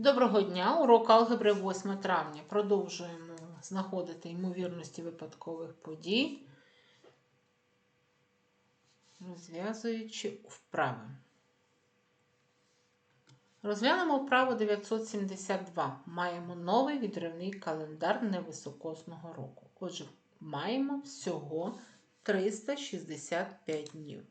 Доброго дня! Урок алгебри 8 травня. Продовжуємо знаходити ймовірності випадкових подій, розв'язуючи вправи. Розглянемо вправу 972. Маємо новий відривний календар невисокосного року. Отже, маємо всього 365 днів.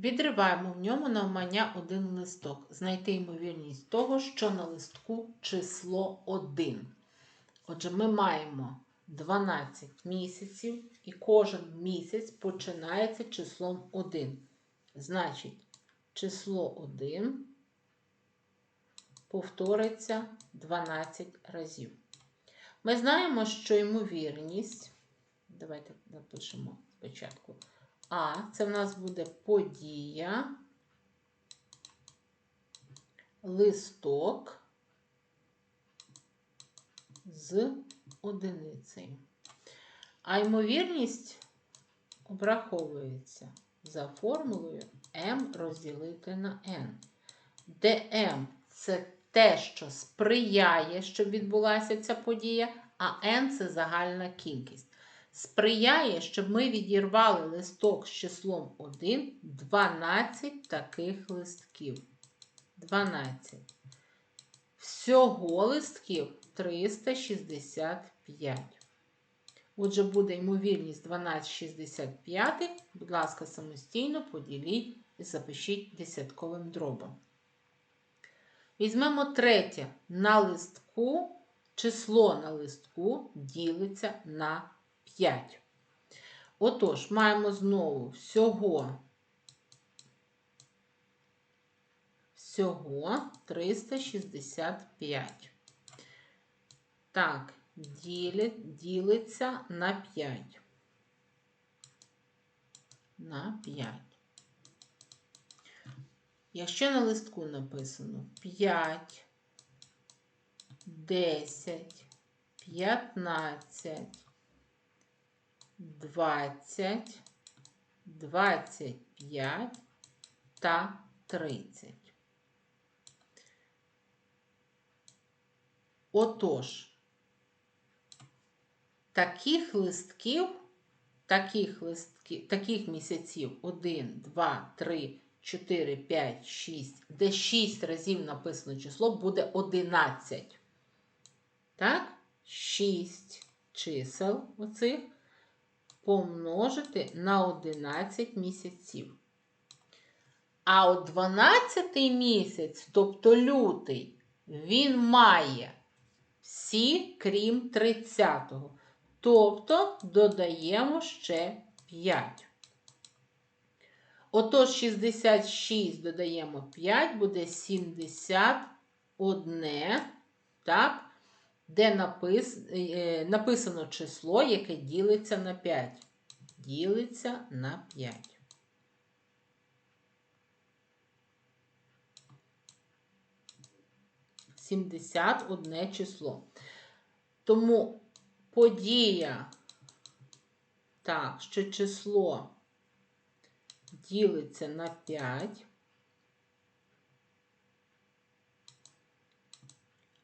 Відриваємо в ньому навмання один листок. Знайти ймовірність того, що на листку число 1. Отже, ми маємо 12 місяців, і кожен місяць починається числом 1. Значить, число 1 повториться 12 разів. Ми знаємо, що ймовірність, давайте напишемо спочатку. А це в нас буде подія, листок з одиницею. А ймовірність обраховується за формулою m розділити на n, де m це те, що сприяє, щоб відбулася ця подія, а n це загальна кількість сприяє, щоб ми відірвали листок з числом 1 12 таких листків. 12. Всього листків 365. Отже, буде ймовірність 1265. Будь ласка, самостійно поділіть і запишіть десятковим дробом. Візьмемо третє. На листку, число на листку ділиться на 5. Отож, маємо знову всього всього 365. Так, ділить, ділиться на 5. На 5. Якщо на листку написано 5, 10, 15, 20, 25 та 30. Отож, таких листків, таких листків, таких місяців 1, 2, 3, 4, 5, 6, де 6 разів написано число, буде 11. Так? 6 чисел оцих помножити на 11 місяців. А от 12 місяць, тобто лютий, він має всі, крім 30-го. Тобто додаємо ще 5. Отож, 66 додаємо 5, буде 71, так? Де напис, е, написано число, яке ділиться на 5. Ділиться на 5. Сімдесят одне число. Тому подія, так, що число ділиться на 5.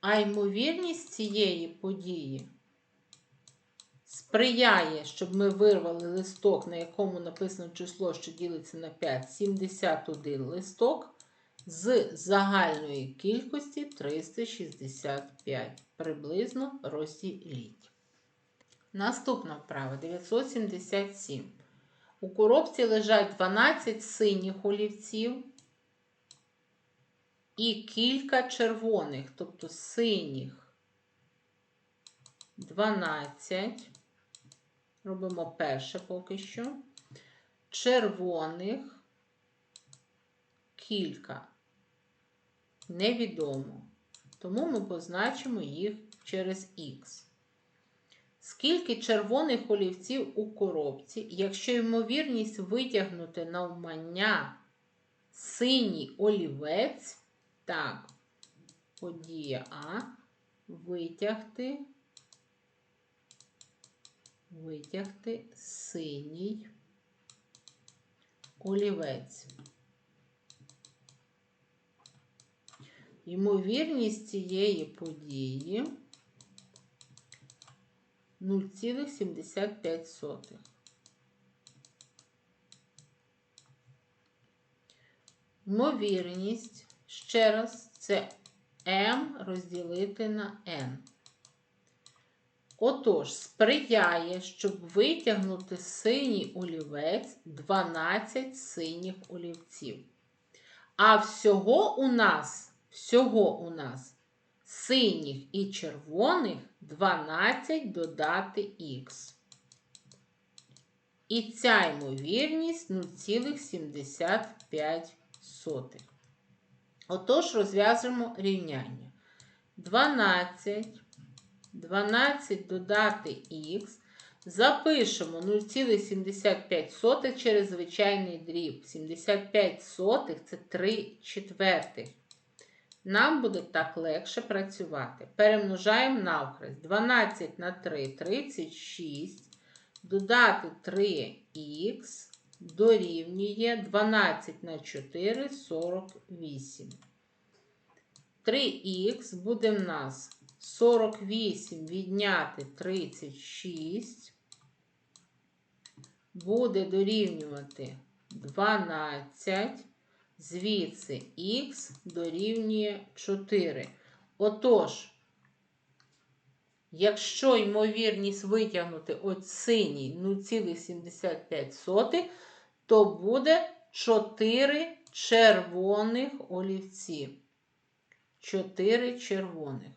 А ймовірність цієї події сприяє, щоб ми вирвали листок, на якому написано число, що ділиться на 5, 71 листок з загальної кількості 365. Приблизно розділіть. Наступна вправа 977. У коробці лежать 12 синіх олівців і кілька червоних, тобто синіх 12. Робимо перше поки що. Червоних кілька. Невідомо. Тому ми позначимо їх через Х. Скільки червоних олівців у коробці, якщо ймовірність витягнути навмання синій олівець так, подія А витягти, витягти синій олівець. Ймовірність цієї події 0,75. Ймовірність, ще раз, це m розділити на n. Отож, сприяє, щоб витягнути синій олівець 12 синіх олівців. А всього у нас, всього у нас синіх і червоних 12 додати х. І ця ймовірність 0,75. Отож, розв'яжемо рівняння. 12, 12 додати х. Запишемо 0,75 через звичайний дріб. 75 сотих це 3 четвертих. Нам буде так легше працювати. Перемножаємо навхрест. 12 на 3 36. Додати 3х дорівнює 12 на 4 48. 3х буде в нас 48 відняти 36. Буде дорівнювати 12. Звідси х дорівнює 4. Отож, якщо ймовірність витягнути от синій 0,75, то буде 4 червоних олівці. 4 червоних.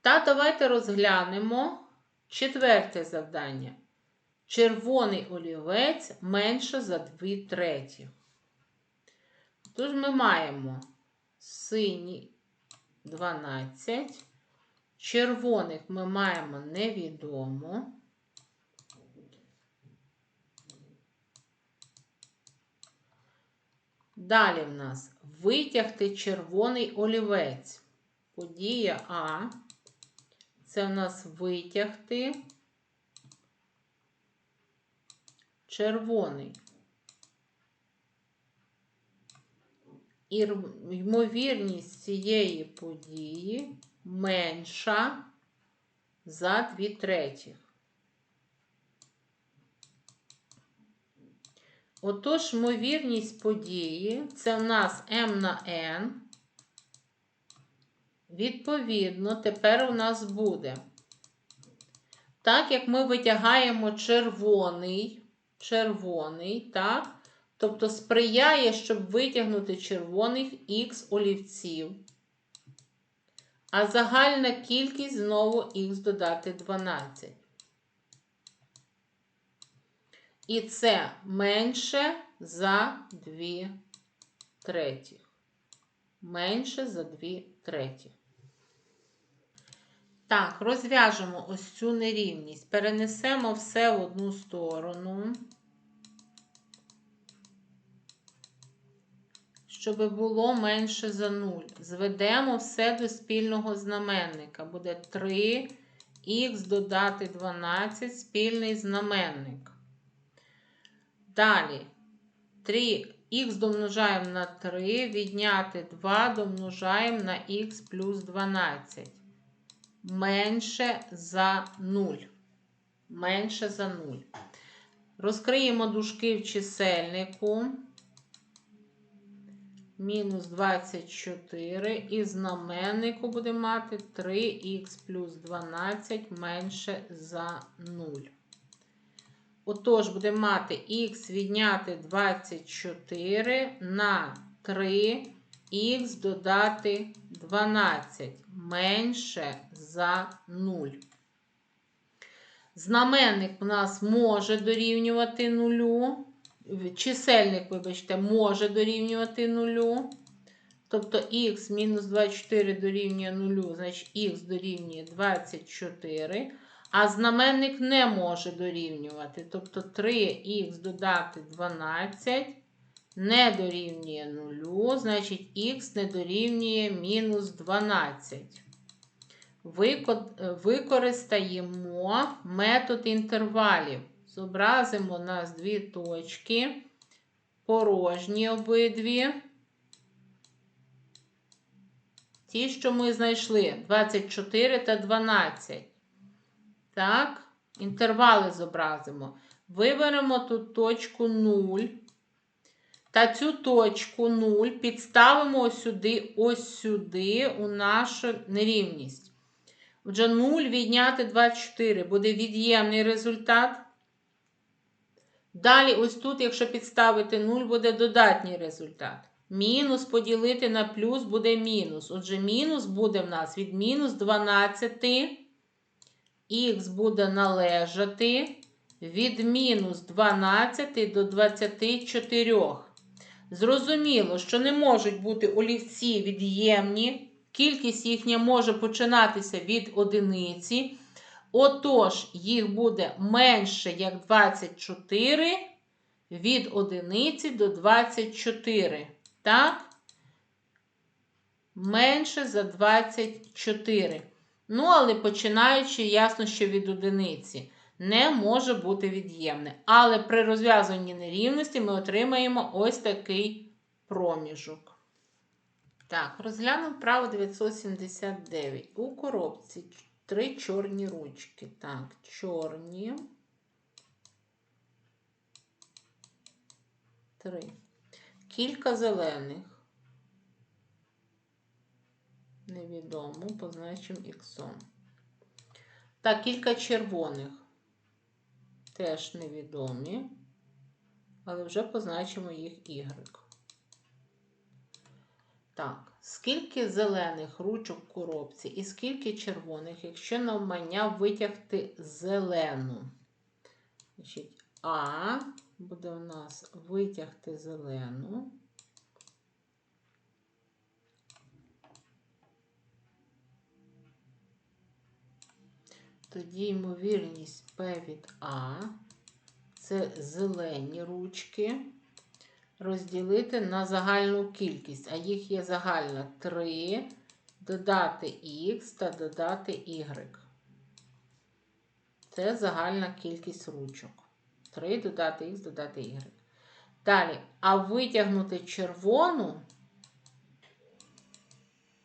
Та давайте розглянемо четверте завдання. Червоний олівець менше за 2 треті. Тож ми маємо синій 12, червоних ми маємо невідомо. Далі в нас витягти червоний олівець. Подія А. Це в нас витягти червоний. Ймовірність цієї події менша за 2 третіх. Отож, ймовірність події це в нас m на n. Відповідно, тепер у нас буде. Так як ми витягаємо червоний, червоний, так? Тобто сприяє, щоб витягнути червоних х олівців. А загальна кількість знову х додати 12. І це менше за 2 третіх. Менше за 2 третіх. Так, розв'яжемо ось цю нерівність. Перенесемо все в одну сторону. Щоб було менше за 0. Зведемо все до спільного знаменника. Буде 3х додати 12 спільний знаменник. Далі 3х домножаємо на 3, відняти 2 домножаємо на х плюс 12. Менше за 0. Менше за 0. Розкриємо дужки в чисельнику. Мінус 24. І знаменнику буде мати 3х плюс 12 менше за 0. Отож, буде мати х відняти 24 на 3 х додати 12 менше за 0. Знаменник у нас може дорівнювати 0. Чисельник, вибачте, може дорівнювати 0. Тобто х мінус 24 дорівнює 0, значить х дорівнює 24. А знаменник не може дорівнювати. Тобто 3х додати 12 не дорівнює 0, значить х не дорівнює мінус 12. Е, Використаємо метод інтервалів. Зобразимо у нас дві точки, порожні обидві. Ті, що ми знайшли 24 та 12. Так, інтервали зобразимо. Виберемо тут точку 0. Та цю точку 0 підставимо ось сюди, ось сюди у нашу нерівність. Отже, 0 відняти 24 буде від'ємний результат. Далі, ось тут, якщо підставити 0, буде додатній результат. Мінус поділити на плюс буде мінус. Отже, мінус буде в нас від мінус 12, х буде належати від мінус 12 до 24. Зрозуміло, що не можуть бути олівці від'ємні, кількість їхня може починатися від одиниці. Отож, їх буде менше, як 24 від одиниці до 24. Так? Менше за 24. Ну, але починаючи, ясно, що від одиниці не може бути від'ємне. Але при розв'язуванні нерівності ми отримаємо ось такий проміжок. Так, розглянемо право 979. У коробці три чорні ручки. Так, чорні. Три. Кілька зелених. Невідомо, позначимо іксом. Так, кілька червоних. Теж невідомі. Але вже позначимо їх Y. Так, скільки зелених ручок в коробці і скільки червоних, якщо навмання витягти зелену. А буде у нас витягти зелену. Тоді ймовірність P від А. Це зелені ручки. Розділити на загальну кількість, а їх є загальна 3, додати Х та додати Y. Це загальна кількість ручок. 3 додати Х, додати Y. Далі, а витягнути червону,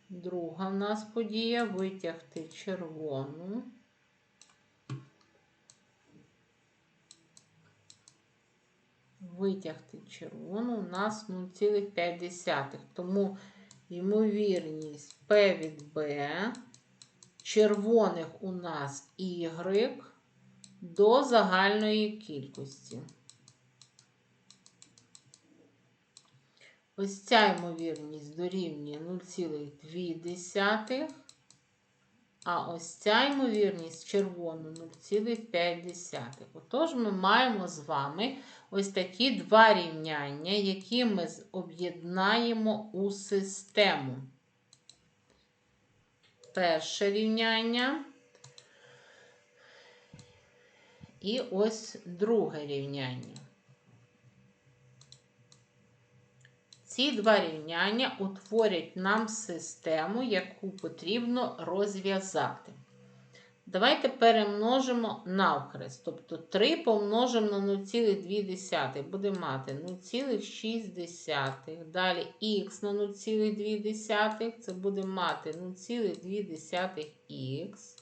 друга в нас подія, витягти червону. Витягти червону у нас 0,5. Тому ймовірність P від B, червоних у нас Y до загальної кількості. Ось ця ймовірність дорівнює 0,2, а ось ця ймовірність червону 0,5. Отож, ми маємо з вами ось такі два рівняння, які ми об'єднаємо у систему. Перше рівняння. І ось друге рівняння. Ці два рівняння утворять нам систему, яку потрібно розв'язати. Давайте перемножимо навхрест. Тобто 3 помножимо на 0,2 буде мати 0,6. Далі х на 0,2 це буде мати 0,2х.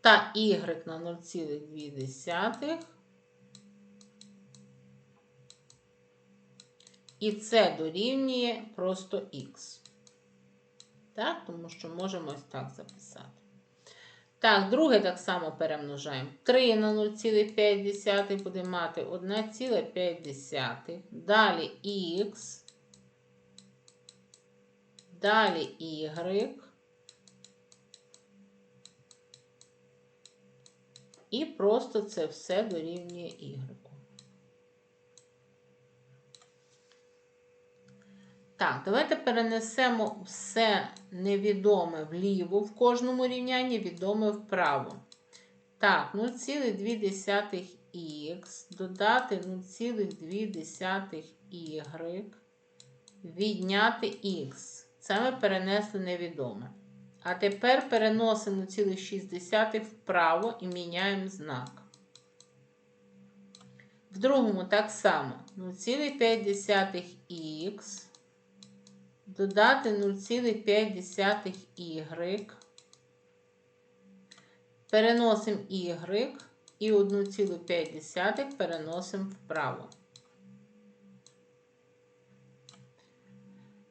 Та y на 0,2. І це дорівнює просто х. Так, тому що можемо ось так записати. Так, друге так само перемножаємо. 3 на 0,5 буде мати 1,5. Далі х. Далі y. І просто це все дорівнює y. Так, давайте перенесемо все невідоме вліво в кожному рівнянні, відоме вправо. Так, 0,2 х додати 0,2 y відняти х. Це ми перенесли невідоме. А тепер переносимо 0,6 вправо і міняємо знак. В другому так само 0,5х додати 0,5 y. Переносимо y і 1,5 переносимо вправо.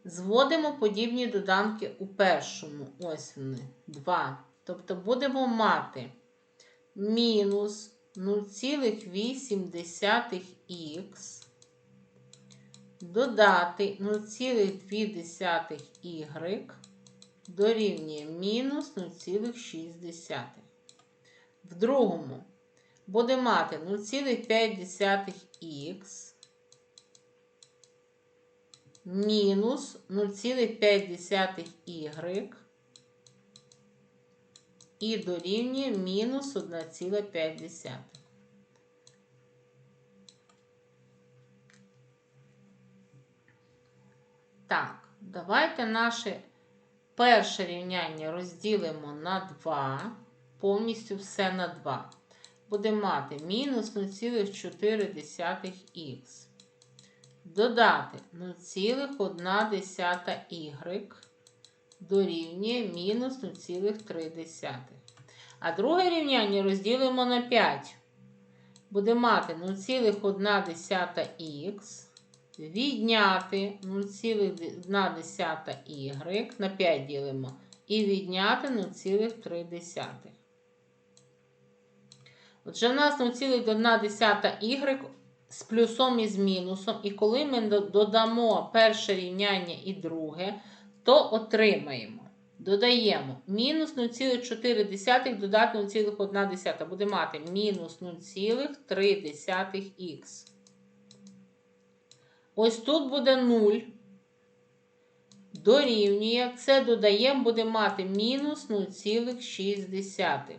Зводимо подібні доданки у першому. Ось вони, 2. Тобто будемо мати мінус 0,8х додати 0,2 y дорівнює мінус 0,6. В другому буде мати 0,5х мінус 0,5 y і дорівнює мінус 1,5. Так, давайте наше перше рівняння розділимо на 2, повністю все на 2. Будемо мати мінус 0,4х. Додати 0,1 y дорівнює мінус 0,3. А друге рівняння розділимо на 5. Будемо мати 0,1х відняти 0,1 y на 5 ділимо. І відняти 0,3. Отже, в нас 0,1 y з плюсом і з мінусом. І коли ми додамо перше рівняння і друге, то отримаємо. Додаємо мінус 0,4 додати 0,1. Буде мати мінус 0,3х. Ось тут буде 0. Дорівнює. Це додаємо, буде мати мінус 0,6.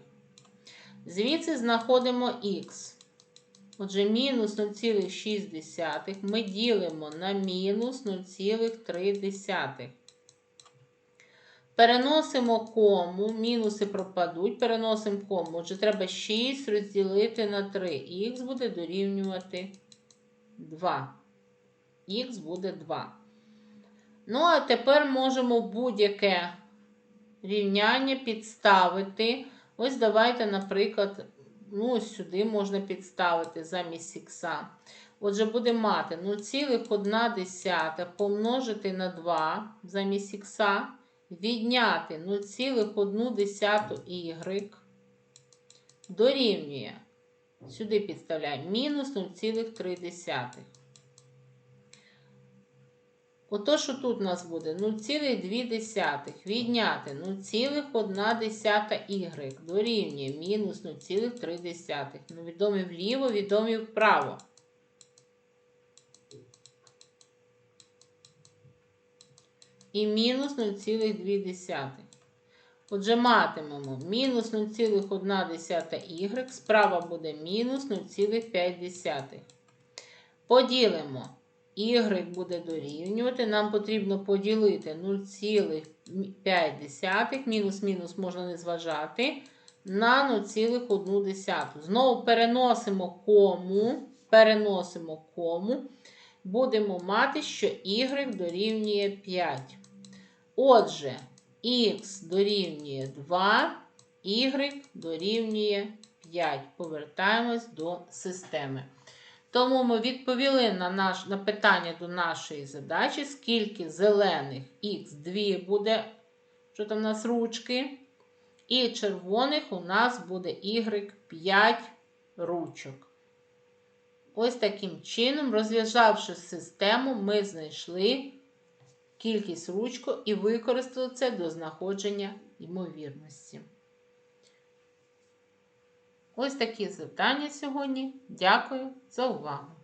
Звідси знаходимо х. Отже, мінус 0,6 ми ділимо на мінус 0,3. Переносимо кому, мінуси пропадуть, переносимо кому. Отже, треба 6 розділити на 3. Х буде дорівнювати 2. Х буде 2. Ну, а тепер можемо будь-яке рівняння підставити. Ось давайте, наприклад, ну, ось сюди можна підставити замість х. Отже, будемо мати 0,1 помножити на 2 замість х, відняти 0,1 y дорівнює. Сюди підставляємо мінус 0,3. Ото, що тут у нас буде 0,2 відняти 0,1 y дорівнює мінус 0,3. Ну, відомі вліво, відомі вправо. І мінус 0,2. Отже, матимемо мінус 0,1 y, справа буде мінус 0,5. Поділимо y буде дорівнювати. Нам потрібно поділити 0,5, мінус-мінус можна не зважати, на 0,1. Знову переносимо кому, переносимо кому, будемо мати, що y дорівнює 5. Отже, х дорівнює 2, y дорівнює 5. Повертаємось до системи. Тому ми відповіли на наш, на питання до нашої задачі, скільки зелених х2 буде, що там у нас ручки, і червоних у нас буде y5 ручок. Ось таким чином, розв'язавши систему, ми знайшли кількість ручку і використали це до знаходження ймовірності. Ось такі завдання сьогодні. Дякую за увагу!